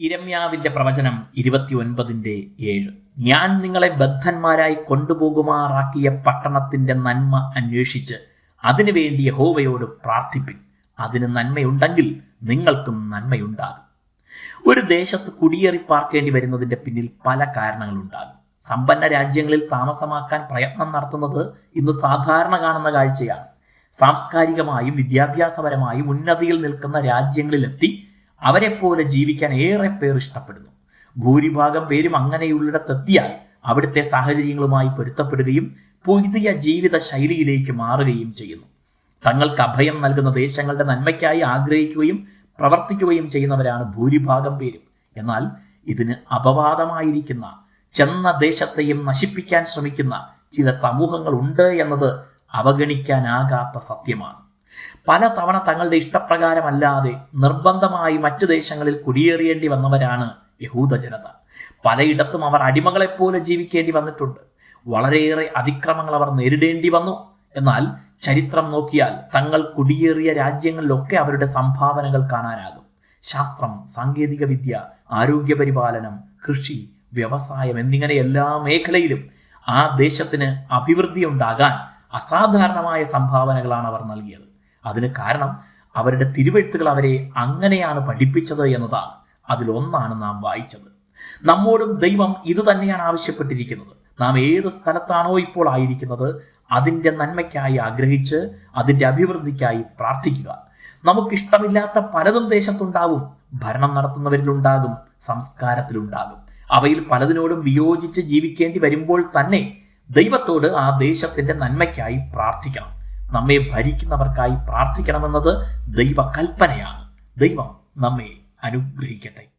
ഇരമ്യാവിന്റെ പ്രവചനം ഇരുപത്തി ഒൻപതിന്റെ ഏഴ്. ഞാൻ നിങ്ങളെ ബദ്ധന്മാരായി കൊണ്ടുപോകുമാറാക്കിയ പട്ടണത്തിന്റെ നന്മ അന്വേഷിച്ച് അതിനുവേണ്ടി യഹോവയോട് പ്രാർത്ഥിപ്പിൻ. അതിന് നന്മയുണ്ടെങ്കിൽ നിങ്ങൾക്കും നന്മയുണ്ടാകും. ഒരു ദേശത്ത് കുടിയേറി പാർക്കേണ്ടി വരുന്നതിന്റെ പിന്നിൽ പല കാരണങ്ങളുണ്ടാകും. സമ്പന്ന രാജ്യങ്ങളിൽ താമസമാക്കാൻ പ്രയത്നം നടത്തുന്നത് ഇന്ന് സാധാരണ കാണുന്ന കാഴ്ചയാണ്. സാംസ്കാരികമായും വിദ്യാഭ്യാസപരമായും ഉന്നതിയിൽ നിൽക്കുന്ന രാജ്യങ്ങളിലെത്തി അവരെപ്പോലെ ജീവിക്കാൻ ഏറെ പേർ ഇഷ്ടപ്പെടുന്നു. ഭൂരിഭാഗം പേരും അങ്ങനെയുള്ളിടത്തെത്തിയാൽ അവിടുത്തെ സാഹചര്യങ്ങളുമായി പൊരുത്തപ്പെടുകയും പുതിയ ജീവിത ശൈലിയിലേക്ക് മാറുകയും ചെയ്യുന്നു. തങ്ങൾക്ക് അഭയം നൽകുന്ന ദേശങ്ങളുടെ നന്മയ്ക്കായി ആഗ്രഹിക്കുകയും പ്രവർത്തിക്കുകയും ചെയ്യുന്നവരാണ് ഭൂരിഭാഗം പേരും. എന്നാൽ ഇതിന് അപവാദമായിരിക്കുന്ന ചെന്ന ദേശത്തെയും നശിപ്പിക്കാൻ ശ്രമിക്കുന്ന ചില സമൂഹങ്ങൾ ഉണ്ട് എന്നത് അവഗണിക്കാനാകാത്ത സത്യമാണ്. പല തവണ തങ്ങളുടെ ഇഷ്ടപ്രകാരമല്ലാതെ നിർബന്ധമായി മറ്റു ദേശങ്ങളിൽ കുടിയേറിയേണ്ടി വന്നവരാണ് യഹൂദ ജനത. പലയിടത്തും അവർ അടിമകളെപ്പോലെ ജീവിക്കേണ്ടി വന്നിട്ടുണ്ട്. വളരെയേറെ അതിക്രമങ്ങൾ അവർ നേരിടേണ്ടി വന്നു. എന്നാൽ ചരിത്രം നോക്കിയാൽ തങ്ങൾ കുടിയേറിയ രാജ്യങ്ങളിലൊക്കെ അവരുടെ സംഭാവനകൾ കാണാനാകും. ശാസ്ത്രം സാങ്കേതിക വിദ്യ ആരോഗ്യപരിപാലനം കൃഷി വ്യവസായം എന്നിങ്ങനെ എല്ലാ മേഖലയിലും ആ ദേശത്തിന് അഭിവൃദ്ധി ഉണ്ടാകാൻ അസാധാരണമായ സംഭാവനകളാണ് അവർ നൽകിയത്. അതിന് കാരണം അവരുടെ തിരുവെഴുത്തുകൾ അവരെ അങ്ങനെയാണ് പഠിപ്പിച്ചത് എന്നതാണ്. അതിലൊന്നാണ് നാം വായിച്ചത്. നമ്മോടും ദൈവം ഇത് തന്നെയാണ് ആവശ്യപ്പെട്ടിരിക്കുന്നത്. നാം ഏത് സ്ഥലത്താണോ ഇപ്പോൾ ആയിരിക്കുന്നത് അതിന്റെ നന്മയ്ക്കായി ആഗ്രഹിച്ച് അതിന്റെ അഭിവൃദ്ധിക്കായി പ്രാർത്ഥിക്കുക. നമുക്കിഷ്ടമില്ലാത്ത പലതും ദേശത്തുണ്ടാവും ഭരണം നടത്തുന്നവരിലുണ്ടാകും സംസ്കാരത്തിലുണ്ടാകും. അവയിൽ പലതിനോടും വിയോജിച്ച് ജീവിക്കേണ്ടി വരുമ്പോൾ തന്നെ ദൈവത്തോട് ആ ദേശത്തിന്റെ നന്മയ്ക്കായി പ്രാർത്ഥിക്കണം. നമ്മെ ഭരിക്കുന്നവർക്കായി പ്രാർത്ഥിക്കണമെന്നത് ദൈവകൽപ്പനയാണ്. ദൈവം നമ്മെ അനുഗ്രഹിക്കട്ടെ.